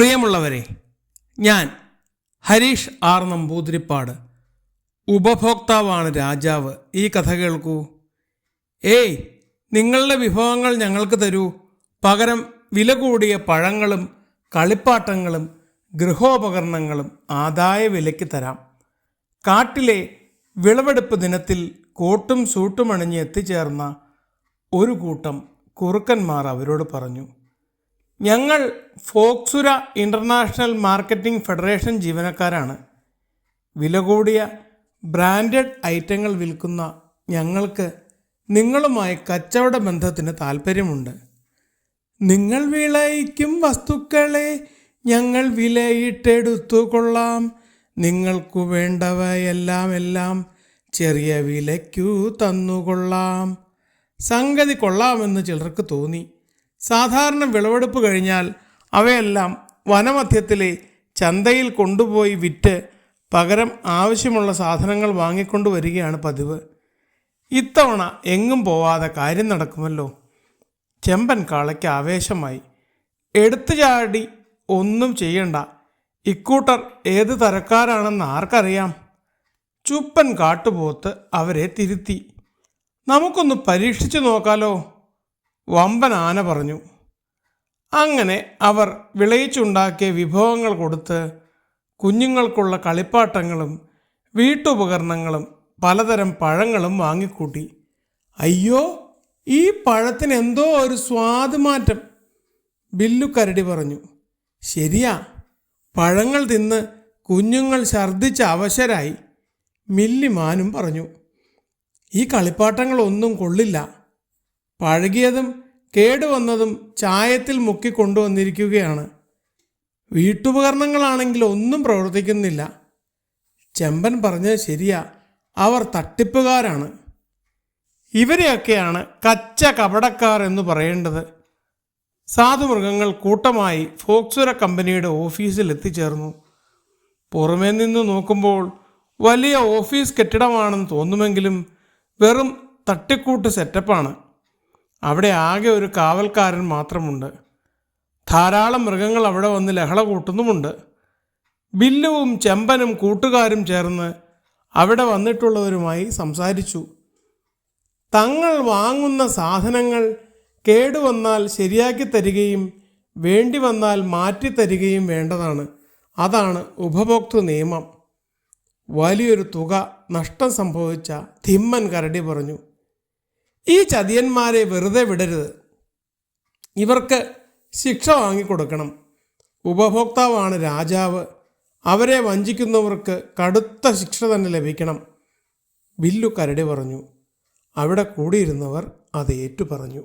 പ്രിയമുള്ളവരെ ഞാൻ ഹരീഷ് ആർ നമ്പൂതിരിപ്പാട്. ഉപഭോക്താവാണ് രാജാവ്. ഈ കഥ കേൾക്കൂ. ഏയ് നിങ്ങളുടെ വിഭവങ്ങൾ ഞങ്ങൾക്ക് തരൂ. പകരം വില കൂടിയ പഴങ്ങളും കളിപ്പാട്ടങ്ങളും ഗൃഹോപകരണങ്ങളും ആദായ വിലയ്ക്ക് തരാം. കാട്ടിലെ വിളവെടുപ്പ് ദിനത്തിൽ കോട്ടും സൂട്ടും അണിഞ്ഞ് എത്തിച്ചേർന്ന ഒരു കൂട്ടം കുറുക്കന്മാർ അവരോട് പറഞ്ഞു ഞങ്ങൾ ഫോക്സുര ഇന്റർനാഷണൽ മാർക്കറ്റിംഗ് ഫെഡറേഷൻ ജീവനക്കാരാണ്. വില കൂടിയ ബ്രാൻഡഡ് ഐറ്റങ്ങൾ വിൽക്കുന്ന ഞങ്ങൾക്ക് നിങ്ങളുമായി കച്ചവട ബന്ധത്തിന് താൽപ്പര്യമുണ്ട്. നിങ്ങൾ വിളയിക്കും വസ്തുക്കളെ ഞങ്ങൾ വിലയിട്ടെടുത്തു കൊള്ളാം നിങ്ങൾക്കു വേണ്ടവയെല്ലാം എല്ലാം ചെറിയ വിലയ്ക്കു തന്നുകൊള്ളാം. സംഗതി കൊള്ളാമെന്ന് ചിലർക്ക് തോന്നി. സാധാരണ വിളവെടുപ്പ് കഴിഞ്ഞാൽ അവയെല്ലാം വനമധ്യത്തിലെ ചന്തയിൽ കൊണ്ടുപോയി വിറ്റ് പകരം ആവശ്യമുള്ള സാധനങ്ങൾ വാങ്ങിക്കൊണ്ടു വരികയാണ് പതിവ്. ഇത്തവണ എങ്ങും പോവാതെ കാര്യം നടക്കുമല്ലോ. ചെമ്പൻ കാളയ്ക്ക് ആവേശമായി. എടുത്തു ചാടി ഒന്നും ചെയ്യണ്ട. ഇക്കൂട്ടർ ഏത് തരക്കാരാണെന്ന് ആർക്കറിയാം? ചുപ്പൻ കാട്ടുപോത്ത് അവരെ തിരുത്തി. നമുക്കൊന്ന് പരീക്ഷിച്ചു നോക്കാലോ. വമ്പൻ ആന പറഞ്ഞു. അങ്ങനെ അവർ വിളയിച്ചുണ്ടാക്കിയ വിഭവങ്ങൾ കൊടുത്ത് കുഞ്ഞുങ്ങൾക്കുള്ള കളിപ്പാട്ടങ്ങളും വീട്ടുപകരണങ്ങളും പലതരം പഴങ്ങളും വാങ്ങിക്കൂട്ടി. അയ്യോ ഈ പഴത്തിന് എന്തോ ഒരു സ്വാദ് മാറ്റം ബില്ലു കരടി പറഞ്ഞു. ശരിയാ പഴങ്ങൾ തിന്ന് കുഞ്ഞുങ്ങൾ ഛർദ്ദിച്ച അവശരായി മില്ലിമാനും പറഞ്ഞു. ഈ കളിപ്പാട്ടങ്ങളൊന്നും കൊള്ളില്ല. പഴകിയതും കേടുവന്നതും ചായത്തിൽ മുക്കി കൊണ്ടുവന്നിരിക്കുകയാണ്. വീട്ടുപകരണങ്ങളാണെങ്കിൽ ഒന്നും പ്രവർത്തിക്കുന്നില്ല. ചെമ്പൻ പറഞ്ഞത് ശരിയാ അവർ തട്ടിപ്പുകാരാണ്. ഇവരെയൊക്കെയാണ് കച്ച കപടക്കാർ എന്ന് പറയേണ്ടത്. സാധുമൃഗങ്ങൾ കൂട്ടമായി ഫോക്സുര കമ്പനിയുടെ ഓഫീസിൽ എത്തിച്ചേർന്നു. പുറമേ നിന്ന് നോക്കുമ്പോൾ വലിയ ഓഫീസ് കെട്ടിടമാണെന്ന് തോന്നുമെങ്കിലും വെറും തട്ടിക്കൂട്ട് സെറ്റപ്പാണ്. അവിടെ ആകെ ഒരു കാവൽക്കാരൻ മാത്രമുണ്ട്. ധാരാളം മൃഗങ്ങൾ അവിടെ വന്ന് ലഹള കൂട്ടുന്നുമുണ്ട്. ബില്ലുവും ചെമ്പനും കൂട്ടുകാരും ചേർന്ന് അവിടെ വന്നിട്ടുള്ളവരുമായി സംസാരിച്ചു. തങ്ങൾ വാങ്ങുന്ന സാധനങ്ങൾ കേടുവന്നാൽ ശരിയാക്കി തരികയും വേണ്ടി വന്നാൽ മാറ്റി തരികയും വേണ്ടതാണ്. അതാണ് ഉപഭോക്തൃ നിയമം. വലിയൊരു തുക നഷ്ടം സംഭവിച്ച തിമ്മൻ കരടി പറഞ്ഞു. ഈ ചതിയന്മാരെ വെറുതെ വിടരുത്. ഇവർക്ക് ശിക്ഷ വാങ്ങിക്കൊടുക്കണം. ഉപഭോക്താവാണ് രാജാവ്. അവരെ വഞ്ചിക്കുന്നവർക്ക് കടുത്ത ശിക്ഷ തന്നെ ലഭിക്കണം. ബില്ലു കരടി പറഞ്ഞു. അവിടെ കൂടിയിരുന്നവർ അത് ഏറ്റു പറഞ്ഞു